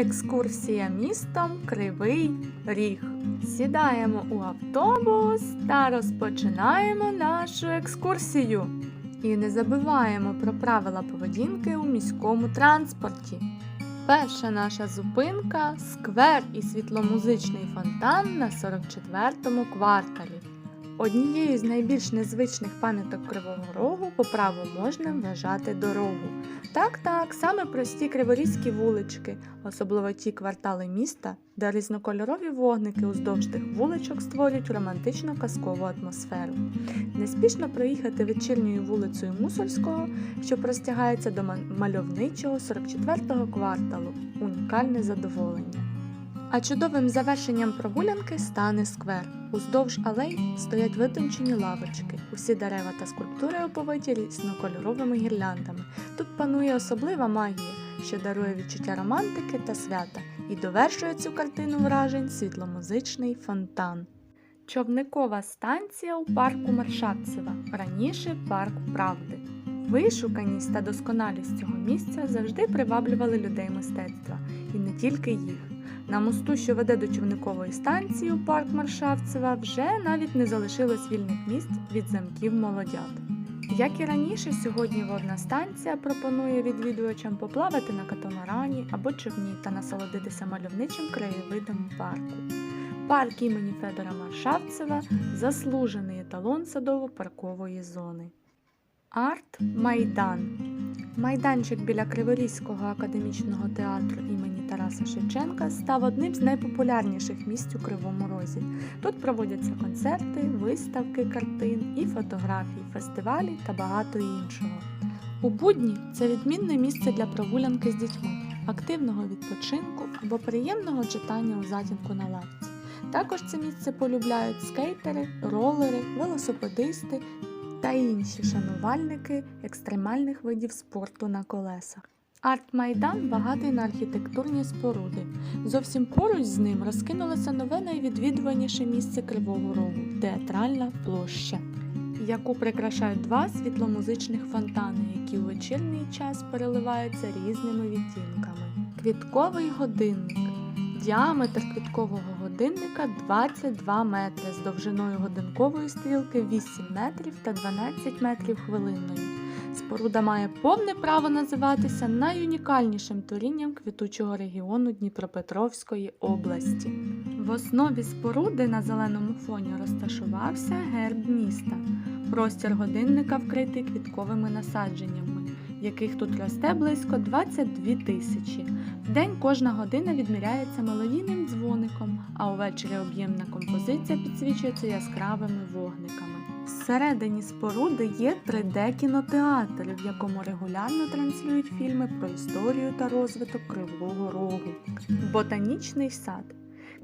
Екскурсія містом Кривий Ріг. Сідаємо у автобус та розпочинаємо нашу екскурсію. І не забуваємо про правила поведінки у міському транспорті. Перша наша зупинка сквер і світломузичний фонтан на 44-му кварталі. Однією з найбільш незвичних пам'яток Кривого Рогу по праву можна вважати дорогу. Так, так, саме прості криворізькі вулички, особливо ті квартали міста, де різнокольорові вогники уздовж тих вуличок створюють романтичну казкову атмосферу. Неспішно проїхати вечірньою вулицею Мусорського, що простягається до мальовничого 44-го кварталу. Унікальне задоволення. А чудовим завершенням прогулянки стане сквер. Уздовж алей стоять витончені лавочки. Усі дерева та скульптури оповиті різнокольоровими гірляндами. Тут панує особлива магія, що дарує відчуття романтики та свята, і довершує цю картину вражень світломузичний фонтан. Човникова станція у парку Маршавцева, раніше парк Правди. Вишуканість та досконалість цього місця завжди приваблювали людей мистецтва, і не тільки їх. На мосту, що веде до човникової станції у парк Маршавцева, вже навіть не залишилось вільних місць від замків молодят. Як і раніше, сьогодні водна станція пропонує відвідувачам поплавати на катамарані або човні та насолодитися мальовничим краєвидом парку. Парк імені Федора Маршавцева заслужений еталон садово-паркової зони. Арт Майдан Майданчик біля Криворізького академічного театру імені Тараса Шевченка став одним з найпопулярніших місць у Кривому Розі. Тут проводяться концерти, виставки картин і фотографій, фестивалі та багато іншого. У будні це відмінне місце для прогулянки з дітьми, активного відпочинку або приємного читання у затінку на лавці. Також це місце полюбляють скейтери, ролери, велосипедисти та інші шанувальники екстремальних видів спорту на колесах. Арт-майдан багатий на архітектурні споруди. Зовсім поруч з ним розкинулося нове найвідвідуваніше місце Кривого Рогу театральна площа, яку прикрашають два світломузичних фонтани, які у вечірній час переливаються різними відтінками. Квітковий годинник. Діаметр квіткового годинника 22 метри з довжиною годинкової стрілки 8 метрів та 12 метрів хвилинної. Споруда має повне право називатися найунікальнішим творінням квітучого регіону Дніпропетровської області. В основі споруди на зеленому фоні розташувався герб міста. Простір годинника вкритий квітковими насадженнями, яких тут росте близько 22 тисячі. Вдень кожна година відміряється мелодійним дзвоником, а увечері об'ємна композиція підсвічується яскравими вогниками. Всередині споруди є 3D-кінотеатр, в якому регулярно транслюють фільми про історію та розвиток Кривого Рогу. Ботанічний сад.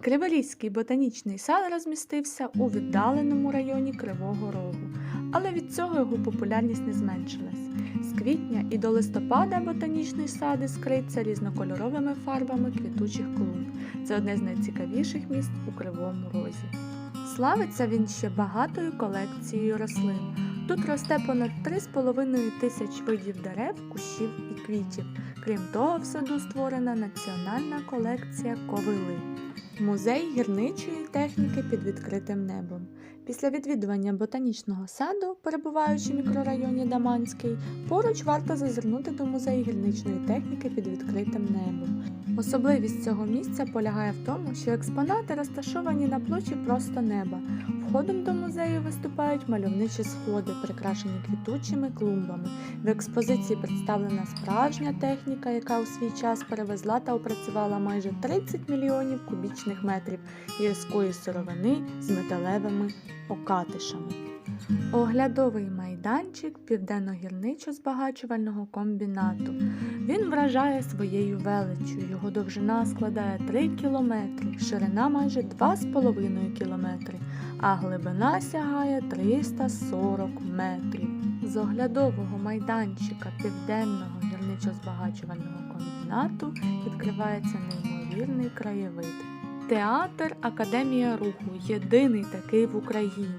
Криворізький ботанічний сад розмістився у віддаленому районі Кривого Рогу, але від цього його популярність не зменшилась. З квітня і до листопада ботанічний сад іскриться різнокольоровими фарбами квітучих клумб. Це одне з найцікавіших місць у Кривому Розі. Славиться він ще багатою колекцією рослин. Тут росте понад 3,5 тисяч видів дерев, кущів і квітів. Крім того, в саду створена національна колекція ковили. Музей гірничої техніки під відкритим небом. Після відвідування ботанічного саду, перебуваючи в мікрорайоні Даманський, поруч варто зазирнути до музею гірничної техніки під відкритим небом. Особливість цього місця полягає в тому, що експонати розташовані на площі просто неба. Входом до музею виступають мальовничі сходи, прикрашені квітучими клумбами. В експозиції представлена справжня техніка, яка у свій час перевезла та опрацювала майже 30 мільйонів кубічних метрів гірської сировини з металевими окатишами. Оглядовий майданчик південно-гірничо-збагачувального комбінату. Він вражає своєю величчю. Його довжина складає 3 кілометри, ширина майже 2,5 кілометри, а глибина сягає 340 метрів. З оглядового майданчика південного гірничо-збагачувального комбінату відкривається неймовірний краєвид. Театр Академія руху єдиний такий в Україні.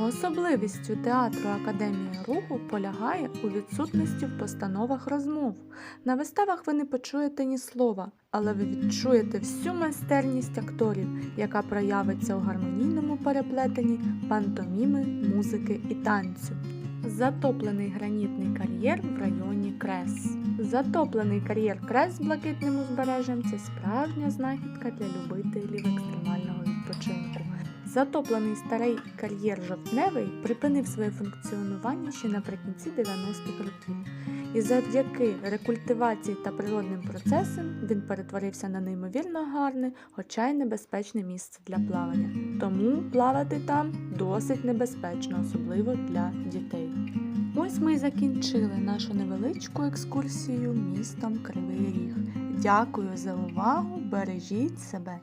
Особливістю театру Академії Руху полягає у відсутності в постановах розмов. На виставах ви не почуєте ні слова, але ви відчуєте всю майстерність акторів, яка проявиться у гармонійному переплетенні пантоміми, музики і танцю. Затоплений гранітний кар'єр в районі Крес. Затоплений кар'єр Крес з блакитним узбережжям це справжня знахідка для любителів екстремального відпочинку. Затоплений старий кар'єр жовтневий припинив своє функціонування ще наприкінці 90-х років. І завдяки рекультивації та природним процесам він перетворився на неймовірно гарне, хоча й небезпечне місце для плавання. Тому плавати там досить небезпечно, особливо для дітей. Ось ми й закінчили нашу невеличку екскурсію містом Кривий Ріг. Дякую за увагу! Бережіть себе!